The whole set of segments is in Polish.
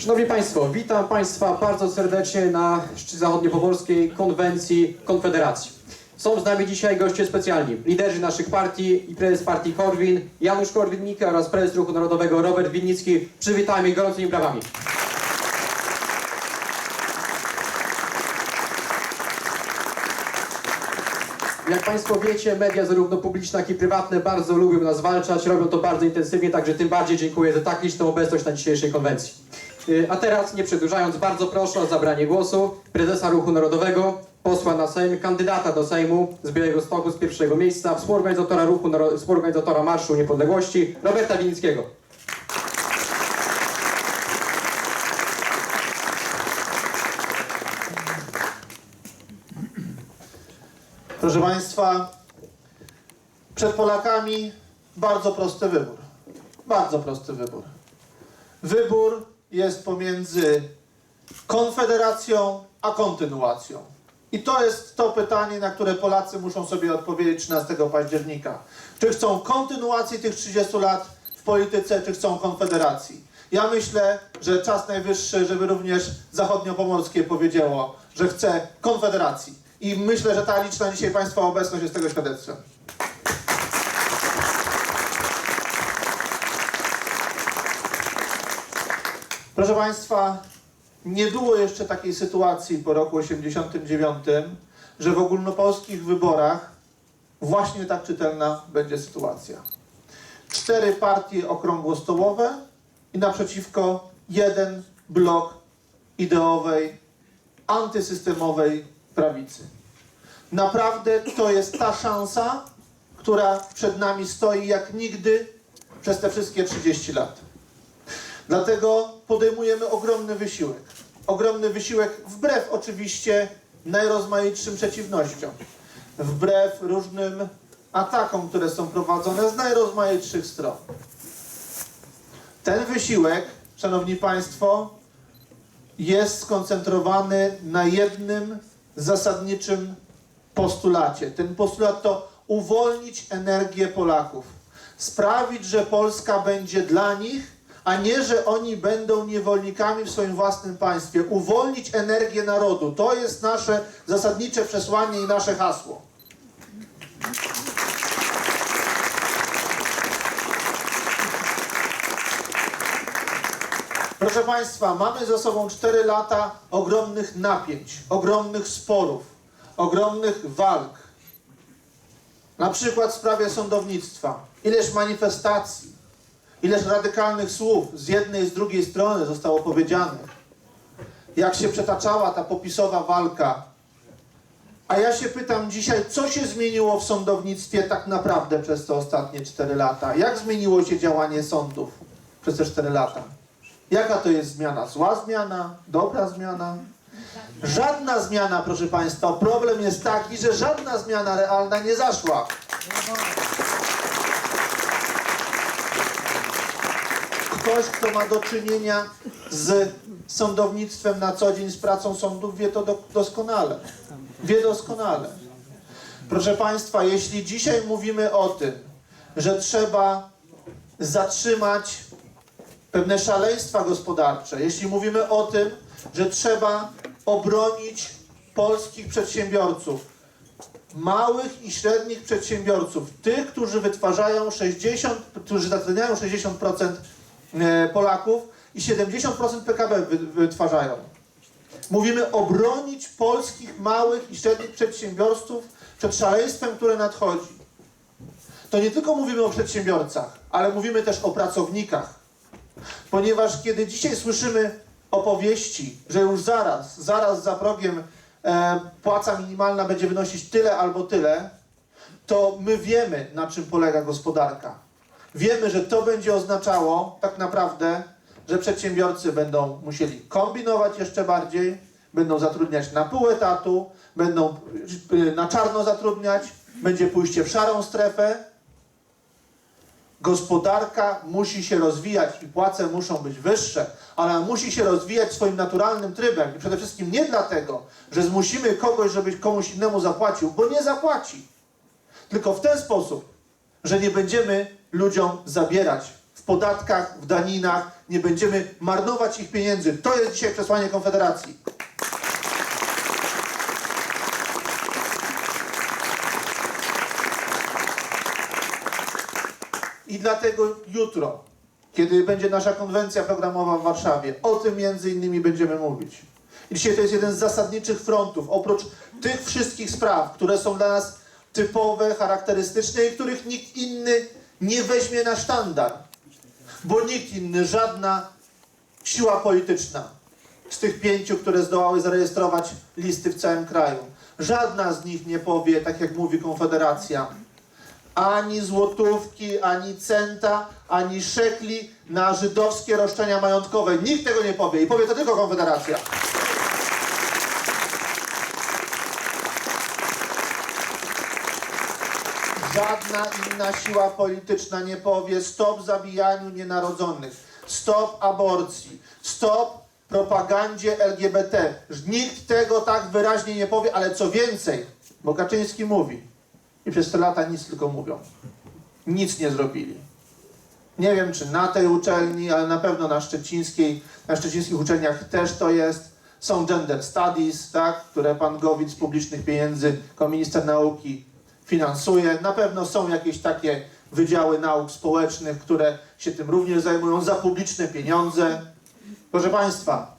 Szanowni Państwo, witam Państwa bardzo serdecznie na zachodniopomorskiej konwencji Konfederacji. Są z nami dzisiaj goście specjalni, liderzy naszych partii i prezes partii Korwin, Janusz Korwin-Mikke oraz prezes Ruchu Narodowego Robert Winnicki. Przywitajmy gorącymi brawami. Jak Państwo wiecie, media zarówno publiczne, jak i prywatne bardzo lubią nas zwalczać, robią to bardzo intensywnie, także tym bardziej dziękuję za tak liczną obecność na dzisiejszej konwencji. Yy, A teraz, nie przedłużając, bardzo proszę o zabranie głosu prezesa Ruchu Narodowego, posła na Sejm, kandydata do Sejmu z Białego Stoku z pierwszego miejsca, współorganizatora Ruchu, współorganizatora Marszu Niepodległości, Roberta Winnickiego. Proszę Państwa, przed Polakami bardzo prosty wybór. Bardzo prosty wybór. Wybór jest pomiędzy konfederacją a kontynuacją. I to jest to pytanie, na które Polacy muszą sobie odpowiedzieć 13 października. Czy chcą kontynuacji tych 30 lat w polityce, czy chcą konfederacji? Ja myślę, że czas najwyższy, żeby również zachodniopomorskie powiedziało, że chce konfederacji. I myślę, że ta liczna dzisiaj Państwa obecność jest tego świadectwem. Proszę Państwa, nie było jeszcze takiej sytuacji po roku 89, że w ogólnopolskich wyborach właśnie tak czytelna będzie sytuacja. Cztery partie okrągłostołowe i naprzeciwko jeden blok ideowej, antysystemowej prawicy. Naprawdę to jest ta szansa, która przed nami stoi jak nigdy przez te wszystkie 30 lat. Dlatego podejmujemy ogromny wysiłek. Ogromny wysiłek wbrew oczywiście najrozmaitszym przeciwnościom. Wbrew różnym atakom, które są prowadzone z najrozmaitszych stron. Ten wysiłek, Szanowni Państwo, jest skoncentrowany na jednym zasadniczym postulacie. Ten postulat to uwolnić energię Polaków. Sprawić, że Polska będzie dla nich, a nie, że oni będą niewolnikami w swoim własnym państwie. Uwolnić energię narodu. To jest nasze zasadnicze przesłanie i nasze hasło. Proszę Państwa, mamy za sobą 4 lata ogromnych napięć, ogromnych sporów, ogromnych walk. Na przykład w sprawie sądownictwa. Ileż manifestacji, ileż radykalnych słów z jednej i z drugiej strony zostało powiedzianych. Jak się przetaczała ta popisowa walka. A ja się pytam dzisiaj, co się zmieniło w sądownictwie tak naprawdę przez te ostatnie 4 lata? Jak zmieniło się działanie sądów przez te 4 lata? Jaka to jest zmiana? Zła zmiana? Dobra zmiana? Żadna zmiana, proszę Państwa. Problem jest taki, że żadna zmiana realna nie zaszła. Ktoś, kto ma do czynienia z sądownictwem na co dzień, z pracą sądów, wie to do, doskonale. Wie doskonale. Proszę Państwa, jeśli dzisiaj mówimy o tym, że trzeba zatrzymać pewne szaleństwa gospodarcze, jeśli mówimy o tym, że trzeba obronić polskich przedsiębiorców, małych i średnich przedsiębiorców, tych, którzy wytwarzają 60, którzy zatrudniają 60% e, Polaków i 70% PKB wy- wytwarzają. Mówimy obronić polskich małych i średnich przedsiębiorców przed szaleństwem, które nadchodzi. To nie tylko mówimy o przedsiębiorcach, ale mówimy też o pracownikach. Ponieważ kiedy dzisiaj słyszymy opowieści, że już zaraz, zaraz za progiem e, płaca minimalna będzie wynosić tyle albo tyle, to my wiemy, na czym polega gospodarka. Wiemy, że to będzie oznaczało tak naprawdę, że przedsiębiorcy będą musieli kombinować jeszcze bardziej, będą zatrudniać na pół etatu, będą y, na czarno zatrudniać, będzie pójście w szarą strefę, Gospodarka musi się rozwijać i płace muszą być wyższe, ale musi się rozwijać swoim naturalnym trybem. I przede wszystkim nie dlatego, że zmusimy kogoś, żeby komuś innemu zapłacił, bo nie zapłaci. Tylko w ten sposób, że nie będziemy ludziom zabierać w podatkach, w daninach, nie będziemy marnować ich pieniędzy. To jest dzisiaj przesłanie Konfederacji. I dlatego jutro, kiedy będzie nasza konwencja programowa w Warszawie, o tym między innymi będziemy mówić. I dzisiaj to jest jeden z zasadniczych frontów, oprócz tych wszystkich spraw, które są dla nas typowe, charakterystyczne i których nikt inny nie weźmie na sztandar. Bo nikt inny, żadna siła polityczna z tych pięciu, które zdołały zarejestrować listy w całym kraju, żadna z nich nie powie, tak jak mówi Konfederacja, ani złotówki, ani centa, ani szekli na żydowskie roszczenia majątkowe. Nikt tego nie powie i powie to tylko Konfederacja. Żadna inna siła polityczna nie powie stop zabijaniu nienarodzonych, stop aborcji, stop propagandzie LGBT. Nikt tego tak wyraźnie nie powie, ale co więcej, bo Kaczyński mówi i przez te lata nic tylko mówią. Nic nie zrobili. Nie wiem, czy na tej uczelni, ale na pewno na szczecińskiej, na szczecińskich uczelniach też to jest. Są gender studies, tak, które pan Gowin z publicznych pieniędzy, jako minister nauki finansuje. Na pewno są jakieś takie wydziały nauk społecznych, które się tym również zajmują za publiczne pieniądze. Proszę Państwa,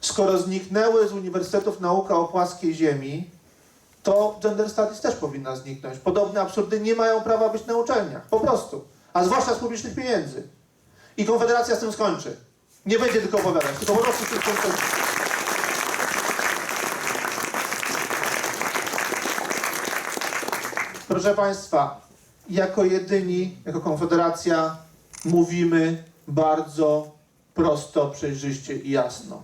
skoro zniknęły z uniwersytetów nauka o płaskiej ziemi, to gender studies też powinna zniknąć. Podobne absurdy nie mają prawa być na uczelniach. Po prostu. A zwłaszcza z publicznych pieniędzy. I Konfederacja z tym skończy. Nie będzie tylko opowiadać, tylko po prostu z tym skończy. Proszę Państwa, jako jedyni, jako Konfederacja mówimy bardzo prosto, przejrzyście i jasno.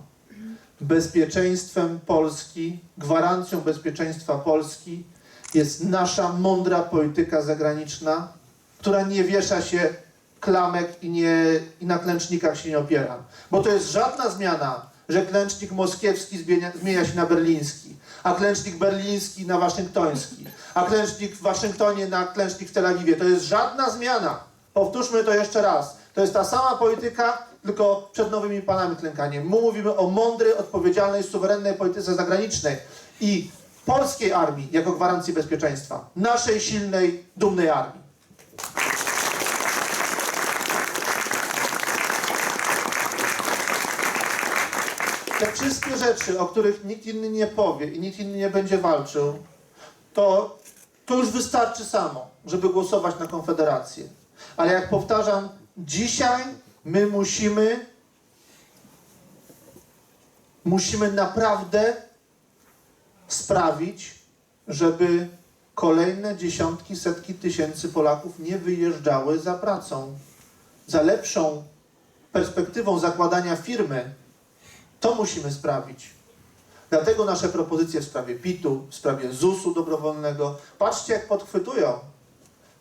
Bezpieczeństwem Polski, gwarancją bezpieczeństwa Polski jest nasza mądra polityka zagraniczna, która nie wiesza się klamek i, nie, i na klęcznikach się nie opiera. Bo to jest żadna zmiana, że klęcznik moskiewski zmienia, zmienia się na berliński, a klęcznik berliński na waszyngtoński, a klęcznik w Waszyngtonie na klęcznik w Tel Awiwie. To jest żadna zmiana. Powtórzmy to jeszcze raz. To jest ta sama polityka, tylko przed nowymi panami klękanie. My mówimy o mądrej, odpowiedzialnej, suwerennej polityce zagranicznej i polskiej armii jako gwarancji bezpieczeństwa. Naszej silnej, dumnej armii. Te wszystkie rzeczy, o których nikt inny nie powie i nikt inny nie będzie walczył, to, to już wystarczy samo, żeby głosować na Konfederację. Ale jak powtarzam, dzisiaj my musimy, musimy naprawdę sprawić, żeby kolejne dziesiątki, setki tysięcy Polaków nie wyjeżdżały za pracą, za lepszą perspektywą zakładania firmy. To musimy sprawić. Dlatego nasze propozycje w sprawie PIT-u, w sprawie ZUS-u dobrowolnego, patrzcie jak podchwytują.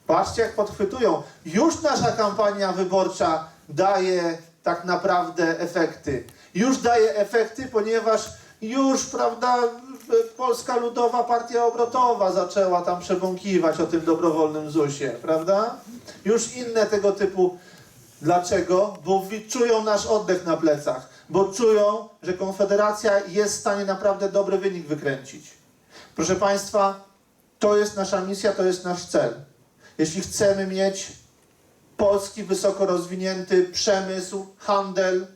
Patrzcie jak podchwytują. Już nasza kampania wyborcza daje tak naprawdę efekty. Już daje efekty, ponieważ już, prawda, Polska Ludowa Partia Obrotowa zaczęła tam przebąkiwać o tym dobrowolnym ZUS-ie, prawda? Już inne tego typu. Dlaczego? Bo czują nasz oddech na plecach, bo czują, że Konfederacja jest w stanie naprawdę dobry wynik wykręcić. Proszę Państwa, to jest nasza misja, to jest nasz cel. Jeśli chcemy mieć polski wysoko rozwinięty przemysł, handel,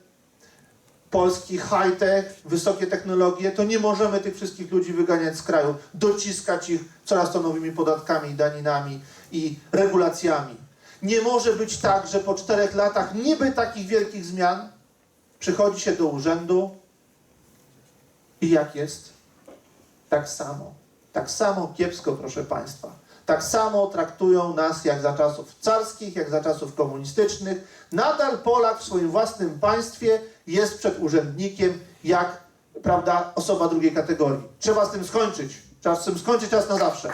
polski high-tech, wysokie technologie, to nie możemy tych wszystkich ludzi wyganiać z kraju, dociskać ich coraz to nowymi podatkami, daninami i regulacjami. Nie może być tak, że po czterech latach niby takich wielkich zmian przychodzi się do urzędu i jak jest? Tak samo. Tak samo kiepsko, proszę Państwa. Tak samo traktują nas jak za czasów carskich, jak za czasów komunistycznych. Nadal Polak w swoim własnym państwie jest przed urzędnikiem jak, prawda, osoba drugiej kategorii. Trzeba z tym skończyć. Trzeba z tym skończyć raz na zawsze.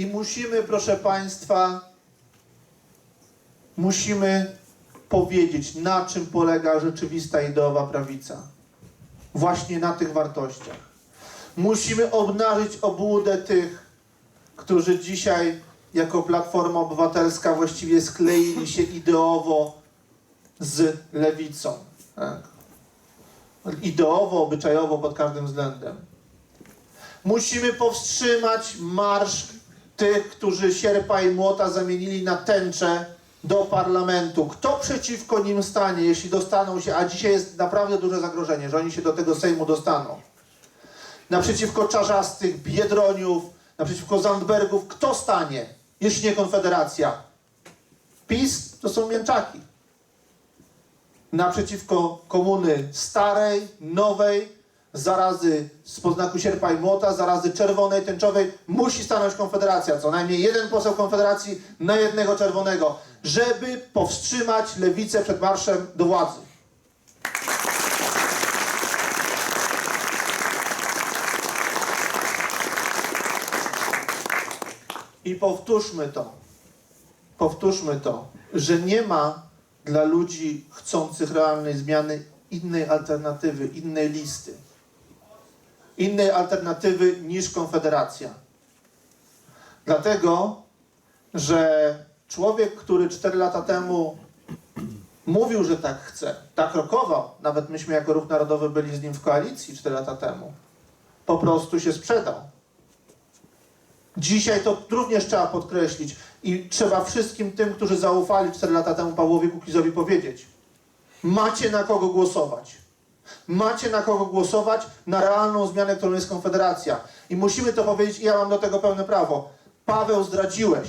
I musimy, proszę Państwa, musimy powiedzieć, na czym polega rzeczywista ideowa prawica. Właśnie na tych wartościach. Musimy obnażyć obłudę tych, którzy dzisiaj jako Platforma Obywatelska właściwie skleili się ideowo z lewicą. Tak? Ideowo, obyczajowo pod każdym względem. Musimy powstrzymać marsz tych, którzy sierpa i młota zamienili na tęczę do parlamentu. Kto przeciwko nim stanie, jeśli dostaną się, a dzisiaj jest naprawdę duże zagrożenie, że oni się do tego Sejmu dostaną. Naprzeciwko czarzastych, biedroniów, naprzeciwko Zandbergów. Kto stanie, jeśli nie Konfederacja? PiS to są mięczaki. Naprzeciwko komuny starej, nowej, zarazy z poznaku sierpa i młota, zarazy czerwonej, tęczowej, musi stanąć Konfederacja. Co najmniej jeden poseł Konfederacji na jednego czerwonego, żeby powstrzymać lewicę przed marszem do władzy. I powtórzmy to. Powtórzmy to, że nie ma dla ludzi chcących realnej zmiany innej alternatywy, innej listy. Innej alternatywy niż Konfederacja. Dlatego, że człowiek, który 4 lata temu mówił, że tak chce, tak rokował, nawet myśmy jako Ruch Narodowy byli z nim w koalicji 4 lata temu, po prostu się sprzedał. Dzisiaj to również trzeba podkreślić i trzeba wszystkim tym, którzy zaufali 4 lata temu Pawłowi Kukizowi powiedzieć. Macie na kogo głosować. Macie na kogo głosować na realną zmianę, którą jest Konfederacja. I musimy to powiedzieć i ja mam do tego pełne prawo. Paweł zdradziłeś.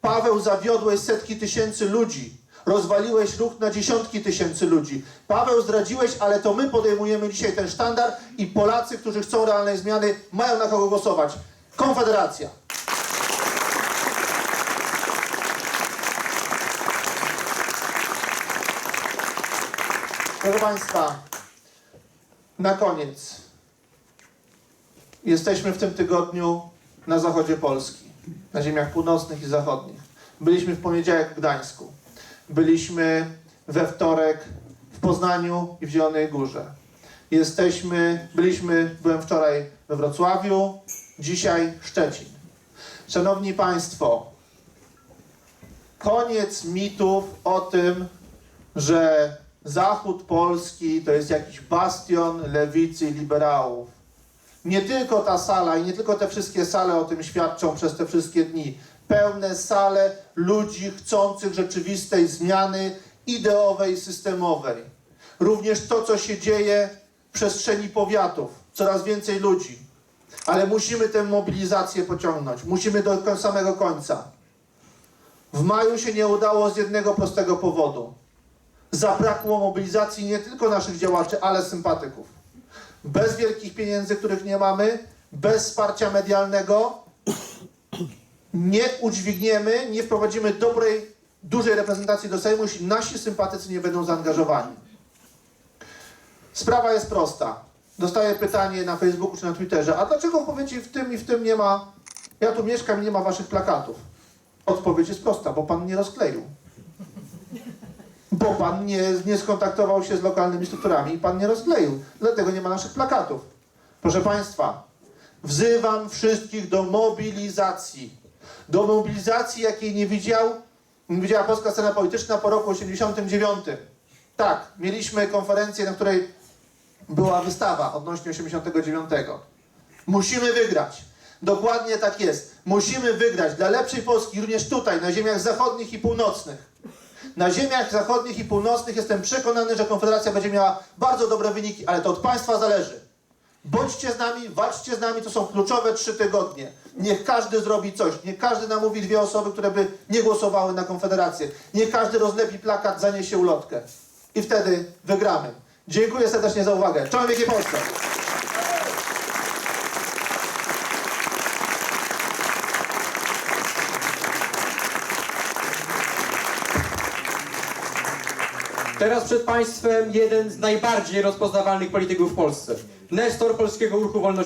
Paweł zawiodłeś setki tysięcy ludzi. Rozwaliłeś ruch na dziesiątki tysięcy ludzi. Paweł zdradziłeś, ale to my podejmujemy dzisiaj ten sztandar i Polacy, którzy chcą realnej zmiany, mają na kogo głosować. Konfederacja. Proszę Państwa, na koniec. Jesteśmy w tym tygodniu na zachodzie Polski, na ziemiach północnych i zachodnich. Byliśmy w poniedziałek w Gdańsku. Byliśmy we wtorek w Poznaniu i w Zielonej Górze. Jesteśmy, byliśmy, byłem wczoraj we Wrocławiu, dzisiaj Szczecin. Szanowni Państwo, koniec mitów o tym, że Zachód Polski to jest jakiś bastion lewicy i liberałów. Nie tylko ta sala i nie tylko te wszystkie sale o tym świadczą przez te wszystkie dni. Pełne sale ludzi chcących rzeczywistej zmiany ideowej, systemowej. Również to, co się dzieje w przestrzeni powiatów. Coraz więcej ludzi. Ale musimy tę mobilizację pociągnąć. Musimy do samego końca. W maju się nie udało z jednego prostego powodu zabrakło mobilizacji nie tylko naszych działaczy, ale sympatyków. Bez wielkich pieniędzy, których nie mamy, bez wsparcia medialnego nie udźwigniemy, nie wprowadzimy dobrej, dużej reprezentacji do Sejmu, jeśli nasi sympatycy nie będą zaangażowani. Sprawa jest prosta. Dostaję pytanie na Facebooku czy na Twitterze, a dlaczego w powiecie w tym i w tym nie ma, ja tu mieszkam i nie ma waszych plakatów? Odpowiedź jest prosta, bo pan nie rozkleił bo pan nie, nie skontaktował się z lokalnymi strukturami i pan nie rozkleił. Dlatego nie ma naszych plakatów. Proszę Państwa, wzywam wszystkich do mobilizacji. Do mobilizacji, jakiej nie widział, nie widziała polska scena polityczna po roku 89. Tak, mieliśmy konferencję, na której była wystawa odnośnie 89. Musimy wygrać. Dokładnie tak jest. Musimy wygrać dla lepszej Polski, również tutaj, na ziemiach zachodnich i północnych. Na ziemiach zachodnich i północnych jestem przekonany, że Konfederacja będzie miała bardzo dobre wyniki, ale to od Państwa zależy. Bądźcie z nami, walczcie z nami, to są kluczowe trzy tygodnie. Niech każdy zrobi coś, niech każdy namówi dwie osoby, które by nie głosowały na Konfederację. Niech każdy rozlepi plakat, zaniesie ulotkę. I wtedy wygramy. Dziękuję serdecznie za uwagę. Czołem Wielkiej Polsce! Teraz przed Państwem jeden z najbardziej rozpoznawalnych polityków w Polsce. Nestor polskiego ruchu wolności.